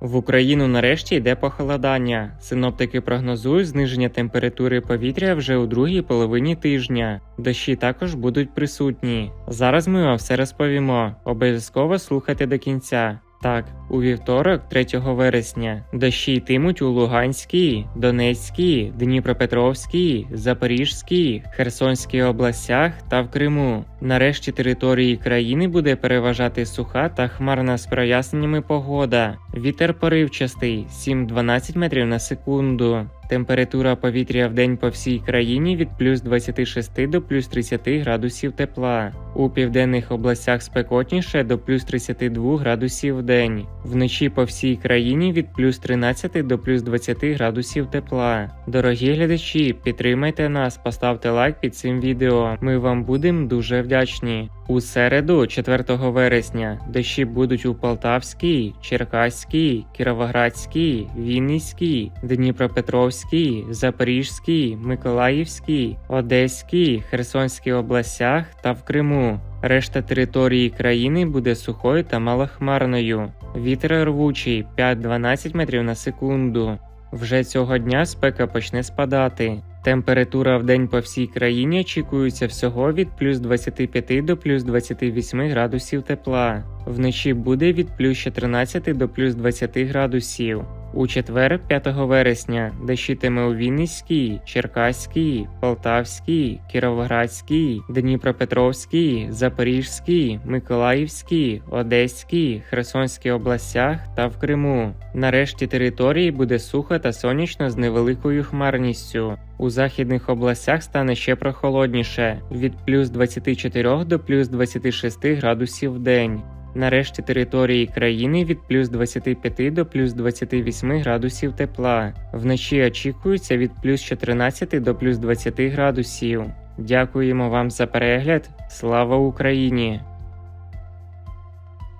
В Україну нарешті йде похолодання. Синоптики прогнозують зниження температури повітря вже у другій половині тижня. Дощі також будуть присутні. Зараз ми вам все розповімо. Обов'язково слухайте до кінця. Так, у вівторок, 3 вересня, дощі йтимуть у Луганській, Донецькій, Дніпропетровській, Запорізькій, Херсонській областях та в Криму. Нарешті території країни буде переважати суха та хмарна з проясненнями погода. Вітер поривчастий 7-12 метрів на секунду. Температура повітря в день по всій країні від плюс 26 до плюс 30 градусів тепла. У південних областях спекотніше до плюс 32 градусів в день. Вночі по всій країні від плюс 13 до плюс 20 градусів тепла. Дорогі глядачі, підтримайте нас, поставте лайк під цим відео. Ми вам будемо дуже вдячні. У середу, 4 вересня, дощі будуть у Полтавській, Черкаській, Кіровоградській, Вінницькій, Дніпропетровській, Запорізькій, Миколаївській, Одеській, Херсонській областях та в Криму. Решта території країни буде сухою та малохмарною. Вітер рвучий 5-12 метрів на секунду. Вже цього дня спека почне спадати. Температура в день по всій країні очікується всього від плюс 25 до плюс 28 градусів тепла. Вночі буде від плюс 14 до плюс 20 градусів. У четвер, 5 вересня, дощитиме у Вінницькій, Черкаській, Полтавській, Кіровоградській, Дніпропетровській, Запорізькій, Миколаївській, Одеській, Херсонській областях та в Криму. Нарешті території буде сухо та сонячно з невеликою хмарністю. У західних областях стане ще прохолодніше від плюс 24 до плюс 26 градусів в день. Нарешті території країни від плюс 25 до плюс 28 градусів тепла. Вночі очікується від плюс 14 до плюс 20 градусів. Дякуємо вам за перегляд. Слава Україні!